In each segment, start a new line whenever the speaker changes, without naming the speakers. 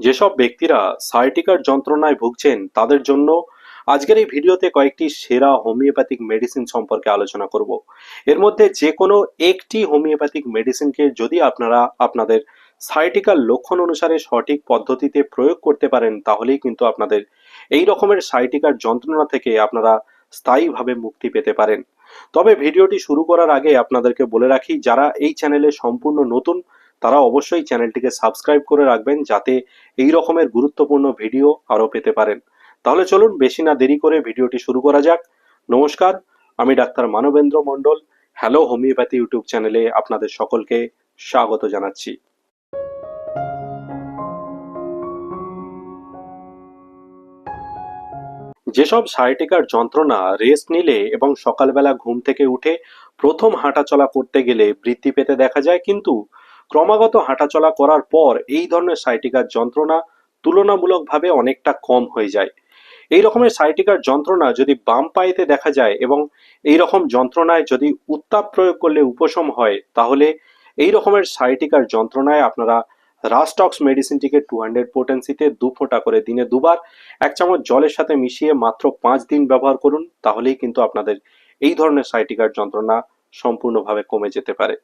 যেসব ব্যক্তিরা সাইটিকার যন্ত্রণায় ভুগছেন, তাদের জন্য আজকের এই ভিডিওতে কয়েকটি সেরা হোমিওপ্যাথিক মেডিসিন সম্পর্কে আলোচনা করব। এর মধ্যে যে কোনো একটি হোমিওপ্যাথিক মেডিসিনকে যদি আপনারা আপনাদের সাইটিকার লক্ষণ অনুসারে সঠিক পদ্ধতিতে প্রয়োগ করতে পারেন, তাহলেই কিন্তু আপনাদের এই রকমের সাইটিকার যন্ত্রণা থেকে আপনারা স্থায়ীভাবে মুক্তি পেতে পারেন। তবে ভিডিওটি শুরু করার আগে আপনাদেরকে বলে রাখি, যারা এই চ্যানেলে সম্পূর্ণ নতুন তারা অবশ্যই চ্যানেলটিকে সাবস্ক্রাইব করে রাখবেন যাতে এই রকমের গুরুত্বপূর্ণ ভিডিও আরও পেতে পারেন। তাহলে চলুন বেশি না দেরি করে ভিডিওটি শুরু করা যাক। নমস্কার, আমি doctor Manabendra Mondal. Hello, homeopathy YouTube চ্যানেলে আপনাদের সকলকে স্বাগত জানাচ্ছি। যেসব সাইটিকার যন্ত্রণা, রেস্ট নিলে এবং সকালবেলা ঘুম থেকে উঠে প্রথম হাঁটাচলা করতে গেলে বৃদ্ধি পেতে দেখা যায়, কিন্তু ক্রমাগত হাঁটাচলা করার পর এই ধরনের সাইটিকার যন্ত্রণা তুলনামূলকভাবে অনেকটা কম হয়ে যায়। এই রকমের সাইটিকার যন্ত্রণা যদি বাম পায়েতে দেখা যায় এবং এই রকম যন্ত্রণায় যদি উত্তাপ প্রয়োগ করলে উপশম হয়, তাহলে এই রকমের সাইটিকার যন্ত্রণায় আপনারা রাস্টক্স মেডিসিনটিকে টু হান্ড্রেড পোটেন্সিতে দু ফোঁটা করে দিনে দুবার, এক চামচ জলের সাথে মিশিয়ে মাত্র পাঁচ দিন ব্যবহার করুন, তাহলেই কিন্তু আপনাদের এই ধরনের সাইটিকার যন্ত্রণা সম্পূর্ণভাবে কমে যেতে পারে।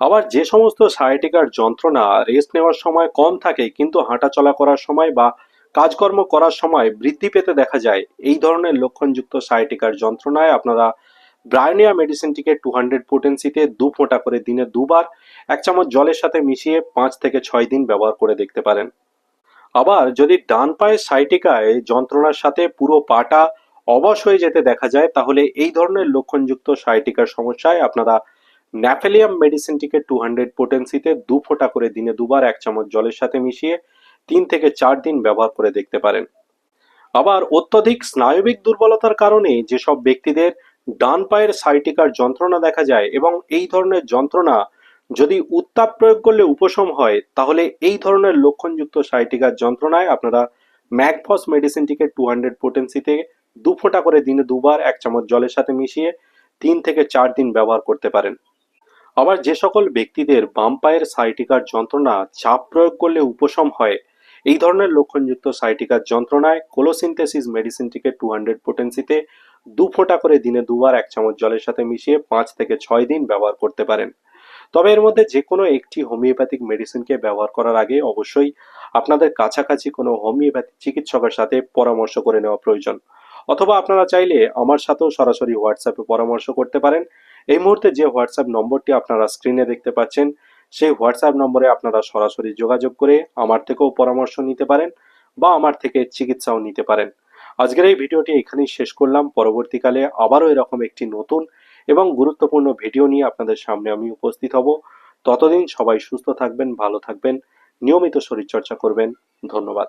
আবার যে সমস্ত সায়াটিকার যন্ত্রণা রেস্ট নেওয়ার সময় কম থাকে, কিন্তু হাঁটাচলা করার সময় বা কাজকর্ম করার সময় বৃদ্ধি পেতে দেখা যায়। এই ধরনের লক্ষণযুক্ত সায়াটিকার যন্ত্রণায় আপনারা ব্রায়নিয়া মেডিসিনটিকে টু হান্ড্রেড পোটেন্সিতে দু ফোঁটা করে দিনে দুবার, এক চামচ জলের সাথে মিশিয়ে পাঁচ থেকে ছয় দিন ব্যবহার করে দেখতে পারেন। আবার যদি ডান পায়ের সাইটিকায় যন্ত্রণার সাথে পুরো পাটা অবশ হয়ে যেতে দেখা যায়, তাহলে এই ধরনের লক্ষণযুক্ত সাইটিকার সমস্যায় আপনারা ন্যাফেলিয়াম মেডিসিনটিকে টু হান্ড্রেড পোটেন্সিতে দু ফোঁটা করে দিনে দুবার এক চামচ জলের সাথে মিশিয়ে তিন থেকে চার দিন ব্যবহার করে দেখতে পারেন। আবার অত্যধিক স্নায়বিক দুর্বলতার কারণে যেসব ব্যক্তিদের ডান পায়ের সাইটিকার যন্ত্রণা দেখা যায় এবং এই ধরনের যন্ত্রণা যদি উত্তাপ প্রয়োগ করলে উপশম হয়, তাহলে এই ধরনের লক্ষণযুক্ত সাইটিকার যন্ত্রণায় আপনারা ম্যাকফস মেডিসিনটিকে টু হান্ড্রেড পোটেন্সিতে দু ফোঁটা করে দিনে দুবার এক চামচ জলের সাথে মিশিয়ে তিন থেকে চার দিন ব্যবহার করতে পারেন। আবার যে সকল ব্যক্তিদের বাম পায়ের সাইটিকার যন্ত্রণা চাপ প্রয়োগ করলে উপশম হয়, এই ধরনের লক্ষণযুক্ত সাইটিকার যন্ত্রণায় কোলোসিনথেসিস মেডিসিনটিকে টু হান্ড্রেড পোটেন্সিতে দু ফোঁটা করে দিনে দুবার এক চামচ জলের সাথে মিশিয়ে পাঁচ থেকে ছয় দিন ব্যবহার করতে পারেন। তবে এর মধ্যে যে কোনো একটি হোমিওপ্যাথিক মেডিসিনকে ব্যবহার করার আগে অবশ্যই আপনাদের কাছাকাছি কোনো হোমিওপ্যাথিক চিকিৎসকের সাথে পরামর্শ করে নেওয়া প্রয়োজন। অথবা আপনারা চাইলে আমার সাথেও সরাসরি হোয়াটসঅ্যাপে পরামর্শ করতে পারেন। এই মুহূর্তে যে হোয়াটসঅ্যাপ নম্বরটি আপনারা স্ক্রিনে দেখতে পাচ্ছেন, সেই হোয়াটসঅ্যাপ নম্বরে আপনারা সরাসরি যোগাযোগ করে আমার থেকেও পরামর্শ নিতে পারেন বা আমার থেকে চিকিৎসাও নিতে পারেন। আজকের এই ভিডিওটি এখানেই শেষ করলাম। পরবর্তীকালে আবারও এরকম একটি নতুন এবং গুরুত্বপূর্ণ ভিডিও নিয়ে আপনাদের সামনে আমি উপস্থিত হব। ততদিন সবাই সুস্থ থাকবেন, ভালো থাকবেন, নিয়মিত শরীরচর্চা করবেন। ধন্যবাদ।